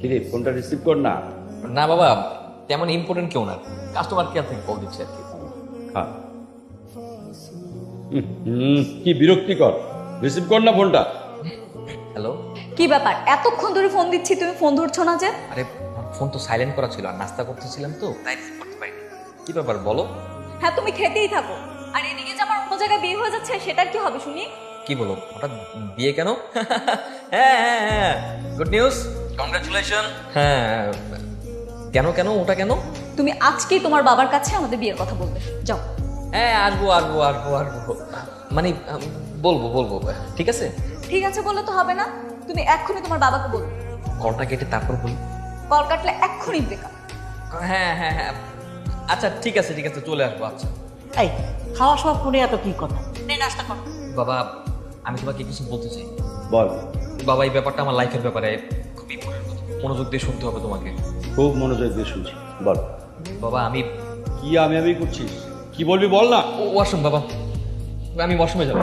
কিরে ফোনটা রিসিভ কর না। না বাবা তেমন ইম্পর্টেন্ট কেউ না। কাস্টমার কেয়ার থেকে কল দিচ্ছে আর কি। হুম, কি বিরক্তিকর। রিসিভ কর না ফোনটা। হ্যালো কি ব্যাপার? এতক্ষণ ধরে ফোন দিচ্ছি তুমি ফোন ধরছো না যে? আরে ফোন তো সাইলেন্ট করা ছিল আর নাস্তা করতেছিলাম তো তাই রিসিভ করতে পারিনি। কি ব্যাপার বলো? হ্যাঁ তুমি খেতেই থাকো। আর এদিকে যে আমার অন্য জায়গায় বিয়ে হয়ে যাচ্ছে সেটার কি হবে শুনি? কি বলো? হঠাৎ বিয়ে কেন? হ্যাঁ হ্যাঁ হ্যাঁ। গুড নিউজ কংগ্রাচুলেশন হ্যাঁ কেন কেন? ওটা কেন? তুমি আজকেই তোমার বাবার কাছে আমাদের বিয়ের কথা বলবে। যাও। হ্যাঁ আসব আসব আসব আসব। মানে বলব বলব। ঠিক আছে? ঠিক আছে বললে তো হবে না। তুমি এক্ষুনি তোমার বাবাকে বলবে কলটা কেটে তারপর বলি। কল কাটলে এক্ষুনি বেকার হ্যাঁ হ্যাঁ হ্যাঁ। আচ্ছা ঠিক আছে ঠিক আছে। চলে আসব আচ্ছা। এই খাওয়া সব ফোনে এত কি কথা? নে নাস্তা কর। বাবা আমি তোমাকে কিছু বলতে চাই। বল। বাবা এই ব্যাপারটা আমার লাইফের ব্যাপারে খুব ইম্পর্টেন্ট কথা মনোযোগ দিয়ে শুনতে হবে তোমাকে। খুব মনোযোগ দিয়ে শুনছি। বল। বাবা আমি কি আমি আমি করছিস কি বলবি বল না। ওয়াশরুম বাবা। আমি ওয়াশরুমে যাব।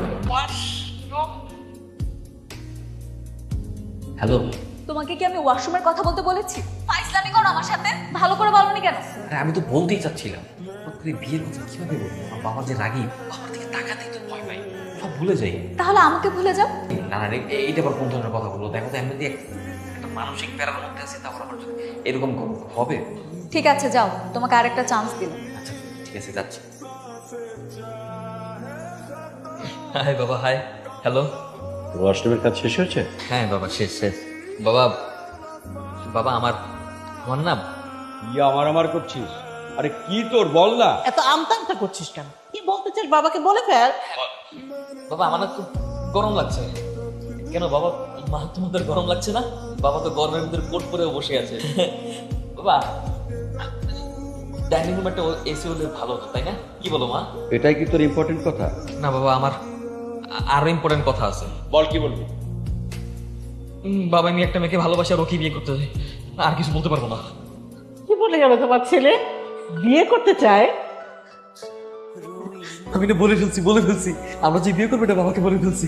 হ্যালো। তোমাকে কি আমি ওয়াশরুমের কথা বলতে বলেছি? ফাইজলামি করো আমার সাথে। ভালো করে বলনি কেন? আরে আমি তো বলতেই চাচ্ছিলাম। বিয়ের কথা কীভাবে বলব? আমার বাবা যে রাগি বাবার দিকে তাকাতেই তো ভুলে যাই। তাহলে আমাকে ভুলে যাও। না না এইটা আবার কোন ধরনের কথা বলব? দেখো তো এমনি এক- একটা মানসিক প্যারার মধ্যে আছি তারপর আবার যদি এরকম হবে? ঠিক আছে যাও। তোমাকে আরেকটা চান্স দিলাম। আচ্ছা ঠিক আছে যাচ্ছি। হাই বাবা হাই। হ্যালো। তোর অষ্টমের কাজ শেষ হয়েছে? হ্যাঁ বাবা শেষ শেষ। বাবা বাবা আমার আমার নাম? কি আমার আমার করছিস? আরে কি তোর? বল না। এত আমতা আমতা করছিস কেন? কি বলতে চাস? বাবাকে বলে ফেল। বাবা আমার খুব গরম লাগছে। কেন বাবা মা তোমাদের গরম লাগছে না? বাবা তো গরমের ভিতরে কোট পরে বসে আছে। বাবা ডাইনিং রুম একটা এসি হলে ভালো হতো তাই না? কি বলো মা? এটাই কি তোর ইম্পর্টেন্ট কথা? না বাবা আমার আরও ইম্পর্টেন্ট কথা আছে। বল কি বলবি? বাবা আমি একটা মেয়েকে ভালোবাসি আর ওকে বিয়ে করতে চাই। আর কিছু বলতে পারব না। কি বলে গেল তোমার ছেলে? বিয়ে করতে চায়? আমি না বলে ফেলছি বলে ফেলছি। আমরা যে বিয়ে করব এটা বাবাকে বলে ফেলছি।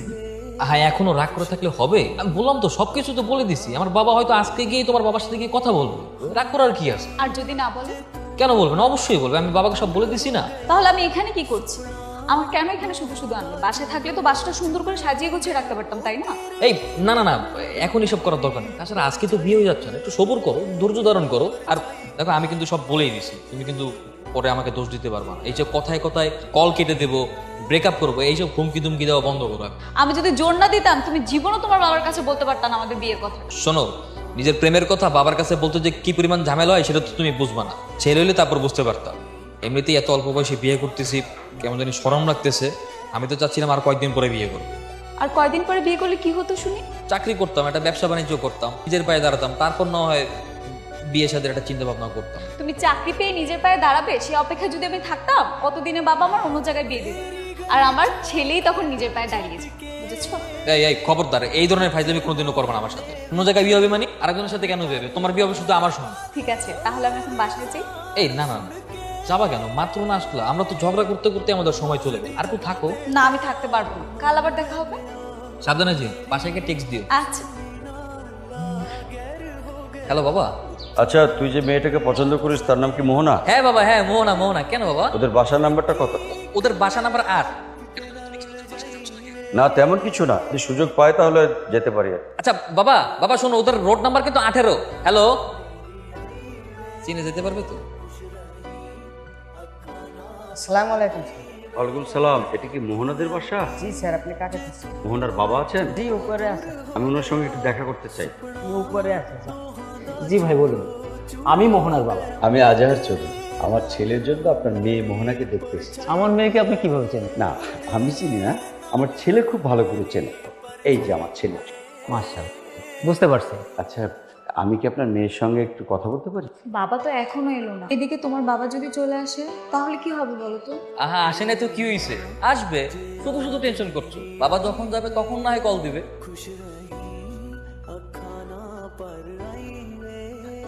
হ্যাঁ এখনও রাগ করে থাকলে হবে? আমি বললাম তো সবকিছু তো বলে দিছি। আমার বাবা হয়তো আজকে গিয়ে তোমার বাবার সাথে গিয়ে কথা বলব। রাগ করার কি আছে? আর যদি না বলে? কেন বলবে না? অবশ্যই বলবে। আমি বাবাকে সব বলে দিছি না। তাহলে আমি এখানে কি করছি? আমার কেন এখানে শুধু শুধু আনবে বাসায় থাকলে তো বাসাটা সুন্দর করে সাজিয়ে গুছিয়ে রাখতে পারতাম তাই না? এই না না না এখন এসব করার দরকার নেই। তাছাড়া আজকে তো বিয়ে হয়ে যাচ্ছে না। একটু সবর করো ধৈর্য ধারণ করো। আর দেখো আমি কিন্তু সব বলেই দিছি। তুমি কিন্তু পরে আমাকে দোষ দিতে পারবা না। এই যে কথায় কথায় কল কেটে দেবো ব্রেকআপ করব এইসব হুমকি দুমকি দেওয়া বন্ধ করো আমি যদি জোর না দিতাম তুমি জীবনও তোমার বাবার কাছে বলতে পারতাম না আমাদের বিয়ের কথা। শোনো নিজের প্রেমের কথা বাবার কাছে বলতে যে কি পরিমাণ ঝামেলা হয় সেটা তো তুমি বুঝবা না। ছেলে হইলে তারপর বুঝতে পারতাম এমনিতেই এত অল্প বয়সে বিয়ে করতেছি কেমন জানি সরম লাগতেছে। আমি তো চাচ্ছিলাম আর কয়েকদিন পরে বিয়ে করব। আর কয়দিন পরে বিয়ে করলে কি হতো শুনি? চাকরি করতাম একটা ব্যবসা বাণিজ্য করতাম নিজের পায়ে দাঁড়াতাম তারপর না হয় বিয়ের সাথে একটা চিন্তা ভাবনা করতাম। তুমি চাকরি পেয়ে নিজের পায়ে দাঁড়াবে সেই অপেক্ষায় যদি আমি থাকতাম কতদিনে বাবা আমার অন্য জায়গায় বিয়ে দিত। আর আমার ছেলেই তখন নিজের পায়ে দাঁড়িয়েছে বুঝেছ? এই এই খবরদার এই ধরনের ফাইজলামি কোনোদিনও করব না আমার সাথে। অন্য জায়গায় বিয়ে হবে মানে? আরেকজনের সাথে কেন বিয়ে হবে? তোমার বিয়ে হবে শুধু আমার সঙ্গে। ঠিক আছে তাহলে আমি এখন বাসায় যাই। এই না না না। যাবা কেন? মাত্র না আসলো। আমরা তো ঝগড়া করতে করতে আমাদের সময় চলে যায়। আর একটু থাকো। না আমি থাকতে পারব না। কাল আবার দেখা হবে? সাবধানে যে বাসায় গিয়ে টেক্সট দিও। আচ্ছা। হ্যালো বাবা। আচ্ছা তুই যে মেয়েটাকে পছন্দ করিস তার নাম কি মোহনা? হ্যাঁ বাবা হ্যাঁ মোহনা মোহনা। কেন বাবা? ওদের বাসার নাম্বারটা কত? ওদের বাসা নাম্বার আট। না তেমন কিছু না। যদি সুযোগ পায় তাহলে যেতে পারি আচ্ছা বাবা বাবা শোনো ওদের রোড নাম্বার কিন্তু আঠেরো। হ্যালো? চিনে যেতে পারবে তো? আসসালামু আলাইকুম ওয়ালাইকুম সালাম। এটা কি মোহনাদের বাসা? জি স্যার আপনি কাকে খুঁজছেন? মোহনার বাবা আছেন? জি উপরে আছে। আমি ওনার সঙ্গে একটু দেখা করতে চাই। উপরে আছে জি ভাই বলুন। আমি মোহনার বাবা। আমি আজহার চৌধুরী। আমার ছেলের জন্য আপনার মেয়ে মোহনাকে দেখতে এসেছি। আমার মেয়েকে আপনি কীভাবে চেনেন? না আমি চিনি না। আমার ছেলে খুব ভালো করে চেনে। এই যে আমার ছেলে। মার্শাল বুঝতে পারছি। আচ্ছা আমি কি আপনার মেয়ের সঙ্গে একটু কথা বলতে পারি? বাবা তো এখনও এলো না। এদিকে তোমার বাবা যদি চলে আসে তাহলে কি হবে বলো তো? আহা আসে না তো কি হয়েছে আসবে। শুধু শুধু টেনশন করছ। বাবা যখন যাবে তখন না হয় কল দিবে।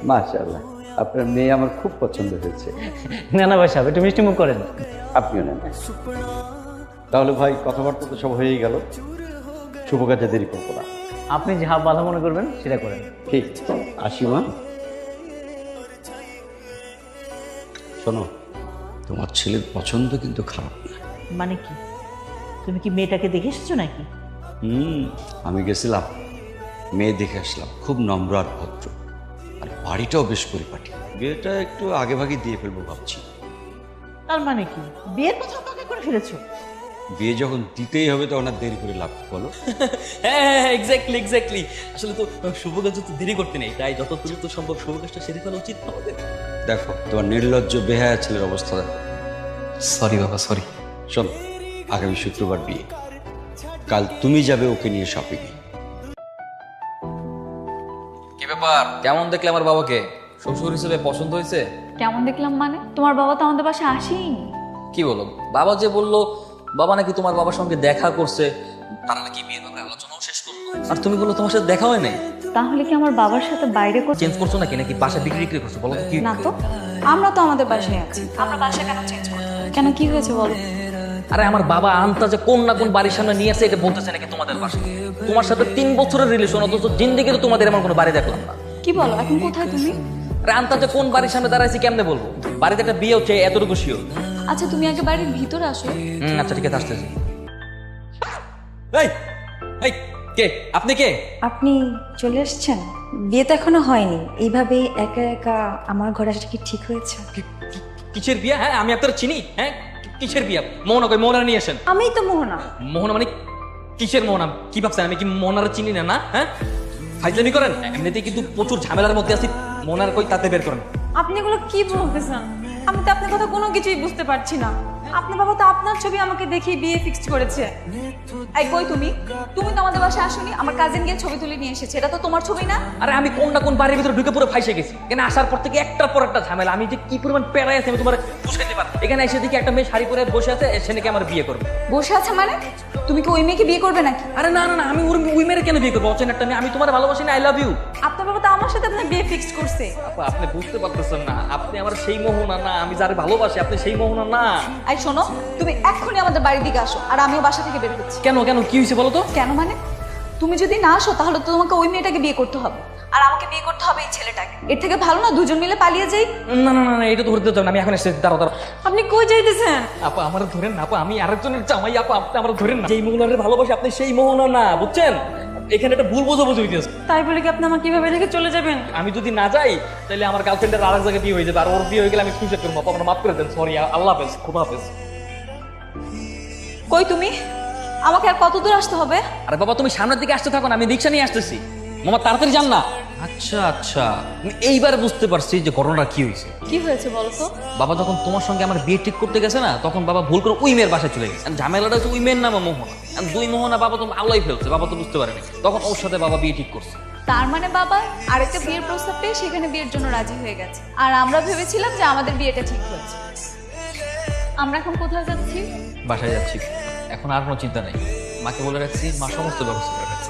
মাশাআল্লাহ আপনার মেয়ে আমার খুব পছন্দ হয়েছে। না না ভাই সাহেব একটু মিষ্টি মুখ করেন। আপনিও নেন। তাহলে ভাই কথাবার্তা তো সব হয়েই গেল। শুভ কাজে দেরি করব না। আপনি যা ভালো মনে করবেন সেটা করেন। ঠিক আসি মা শোনো তোমার ছেলের পছন্দ কিন্তু খারাপ না। মানে কি? তুমি কি মেয়েটাকে দেখে এসেছ নাকি? হুম আমি গেছিলাম। মেয়ে দেখে আসলাম খুব নম্র আর ভদ্র। বাড়িটাও বেশ পরিপাটি। বিয়েটা একটু আগে ভাগে দিয়ে ফেলব ভাবছি। তার মানে কি? বিয়ের কথা পাকা করে ফেলেছো? বিয়ে যখন দিতেই হবে তখন আর দেরি করে লাভ বলো? হ্যাঁ হ্যাঁ এক্স্যাক্টলি এক্স্যাক্টলি আসলে তো শুভ কাজ তো দেরি করতে নেই। তাই যত দ্রুত সম্ভব শুভ কাজটা সেরে ফেলা উচিত আমাদের। দেখো তোমার নির্লজ্জ বেহায়া ছেলের অবস্থা দেখো। সরি বাবা সরি শোন আগামী শুক্রবার বিয়ে। কাল তুমি যাবে ওকে নিয়ে শপিংয়ে ব্যাপার কেমন দেখলে আমার বাবাকে? শ্বশুর হিসেবে পছন্দ হয়েছে? কেমন দেখলাম মানে? তোমার বাবা তো আমাদের বাসায় আসেই। কি বলো? বাবা যে বলল বাবা নাকি তোমার বাবার সঙ্গে দেখা করছে তারা নাকি বিয়ের ব্যাপারে আলোচনাও শেষ করল। আর তুমি বলল তোমার সাথে দেখা হয় নাই? তাহলে কি আমার বাবার সাথে বাইরে কোথাও চেঞ্জ করছ নাকি? নাকি বাসা বিক্রি বিক্রি করছ? বলো তো কি না তো। আমরা তো আমাদের বাসায় আছি। আমরা বাসা কেন চেঞ্জ করব কেন কি হয়েছে বলো? আরে আমার বাবা আনতা যে কোন না কোন বাড়ির সামনে নিয়ে আসে এটা বলতেছে নাকি তোমাদের তোমার সাথে তিন বছরের রিলেশন অথচ জিন্দিগিতে তোমাদের এমন কোনো বাড়ি দেখলাম না। কি বলো এখন কোথায় তুমি? যে কোন বাড়ির সামনে দাঁড়াইছি কেমনে বলব? বাড়িতে একটা বিয়ে হচ্ছে এতটুকু শিওর আচ্ছা তুমি আগে বাড়ির ভিতরে আসো। হুম আচ্ছা ঠিক আছে আসতেছি। এই এই কে? আপনি কে? আপনি চলে এসেছেন? বিয়ে তো এখনও হয়নি। এইভাবে একা একা আমার ঘরে আসাটা কি ঠিক হয়েছে? কিসের বিয়া? হ্যাঁ আমি আপনার চিনি হ্যাঁ? কিসের বিয়া? মোহনা কই মোহনা নিয়ে আসেন। আমিই তো মোহনা। মোহনা মানে কিসের মোহনা? কি ভাবছেন আমি কি মোহনার চিনি না না? হ্যাঁ? ফাইজলামি করেন? এমনিতে কিন্তু প্রচুর ঝামেলার মধ্যে আছি, মনার কই তাতে বের করেন। আপনি এগুলো কি বলতেছেন? আমি তো আপনার কথা কোনো কিছুই বুঝতে পারছি না। আপনার বাবা তো আপনার ছবি আমাকে দেখিয়ে বিয়ে ফিক্সড করেছে। এই কই তুমি? তুমি তো আমাদের বাসায় আসোনি আমার কাজিন গিয়ে ছবি তুলে নিয়ে এসেছে। এটা তো তোমার ছবি না? আরে আমি কোন না কোন বাড়ির ভিতরে ঢুকে পুরো ফাইসে গেছি। এখানে আসার পর থেকে একটার পর একটা ঝামেলা। আমি যে কি পরিমাণ পেড়াই আছে আমি তোমার বুঝাইতে পারব এখানে এসে দেখি একটা মেয়ে শাড়ি পরে বসে আছে সে নাকি আমার বিয়ে করবে। বসে আছে মানে? তুমি কি ওই মেয়েকে বিয়ে করবে নাকি? আরে না না না আমি ওই মেয়ের কেন বিয়ে করব? অচেন একটা মেয়ে। আমি তোমার ভালোবাসি না আই লাভ ইউ আপনার বাবা তো আমার সাথে আপনার বিয়ে ফিক্সড করছে। আপা আপনি বুঝতে পারতেছেন না। আপনি আমার সেই মোহনা না আমি যারে ভালোবাসি আপনি সেই মোহনা না। এই শোনো তুমি এক্ষুনি আমাদের বাড়ির দিকে আসো আর আমিও বাসা থেকে বের হচ্ছি। কেন কেন কি হয়েছে বলো তো? কেন মানে? তুমি যদি না আসো তাহলে তো তোমাকে ওই মেয়েটাকে বিয়ে করতে হবে। আর আমাকে বিয়ে করতে হবে এই ছেলেটাকে। এর থেকে ভালো না দুজন মিলে পালিয়ে যাই? না না না না এটা তো ধরতে চাও না আমি এখন এসে দাঁড়াও দাঁড়ো আপনি কই যাইতেছেন? আপা আমার ধরেন না আপা আমি আরেকজনের জামাই আপা আপনি আমার ধরেন না। যেই মোহনারে ভালোবাসি আপনি সেই মোহনা না বুঝছেন? এখানে একটা ভুল বোঝাবুঝি হইতেছে। তাই বলে কি আপনি আমাকে কীভাবে রেখে চলে যাবেন? আমি যদি না যাই তাহলে আমার গার্লফ্রেন্ডের আরেক জায়গায় বিয়ে হয়ে যাবে। আর ওর বিয়ে হয়ে গেলে আমি সুইসাইড করব আপনার মাফ করে দেন সরি আল্লাহ হাফেজ খুব হাফেজ। কই তুমি? আমাকে আর কত দূর আসতে হবে? আরে বাবা তুমি সামনের দিকে আসতে থাকো না আমি রিক্সা নিয়ে আসতেছি। মামা তাড়াতাড়ি যান না। আচ্ছা আচ্ছা। আমি এইবার বুঝতে পারছি যে ঘটনাটা কি হয়েছে। কি হয়েছে বলো তো বাবা যখন তোমার সঙ্গে আমার বিয়ে ঠিক করতে গেছে না তখন বাবা ভুল করে ওই মেয়ের বাসায় চলে গেছে। আর ঝামেলাটা হচ্ছে নামে মোহনা। আর দুই মোহনা বাবা তো আওলাই ফেলছে বাবা তো বুঝতে পারেনি। তখন ওর সাথে বাবা বিয়ে ঠিক করছে। তার মানে বাবা আরেকটা বিয়ের প্রস্তাব পেয়ে সেখানে বিয়ের জন্য রাজি হয়ে গেছে। আর আমরা ভেবেছিলাম যে আমাদের বিয়েটা ঠিক হয়েছে। আমরা এখন কোথায় যাচ্ছি? বাসায় যাচ্ছি। এখন আর কোনো চিন্তা নেই। মাকে বলে রাখছি মা সমস্ত ব্যবস্থা করে।